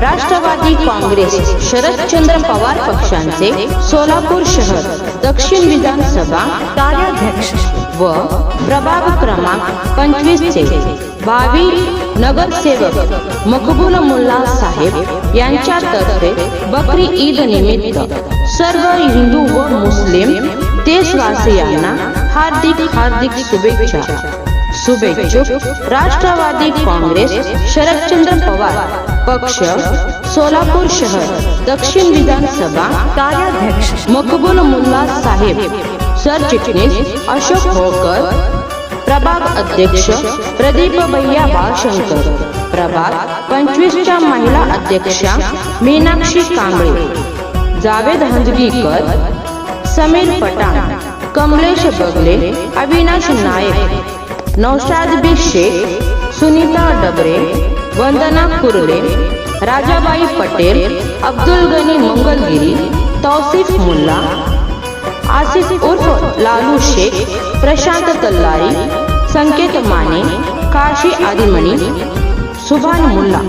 राष्ट्रवादी काँग्रेस शरदचंद्र पवार पक्षांचे सोलापूर शहर दक्षिण विधानसभा कार्याध्यक्ष व प्रभाग क्रमांक पंचवीस चे भावी नगरसेवक मकबूल मुल्ला साहेब यांच्यातर्फे बकरी ईद निमित्त सर्व हिंदू व मुस्लिम देशवासियांना हार्दिक हार्दिक शुभेच्छा. शुभेच्छुक राष्ट्रवादी काँग्रेस शरदचंद्र पवार पक्ष सोलापूर शहर दक्षिण विधानसभा कार्याध्यक्ष मकबूल मुल्ला साहेब सरचिटणीस अशोक होकर प्रभाग अध्यक्ष प्रदीप भैया बाळशंकर प्रभाग पंचवीसच्या महिला अध्यक्षा मीनाक्षी कांबळे जावेद हंजगीकर समीर पटाण कमलेश बगले अविनाश नायक नौशाद शेख सुनीता डबरे, वंदना कुरले राजाबाई पटेल, अब्दुल गनी मंगलगिरी, तौसिफ मुल्ला, आसिफ उर्फ़ लालू शेख, प्रशांत तल्लारी, संकेत माने, काशी आदिमणि, सुभान मुल्ला।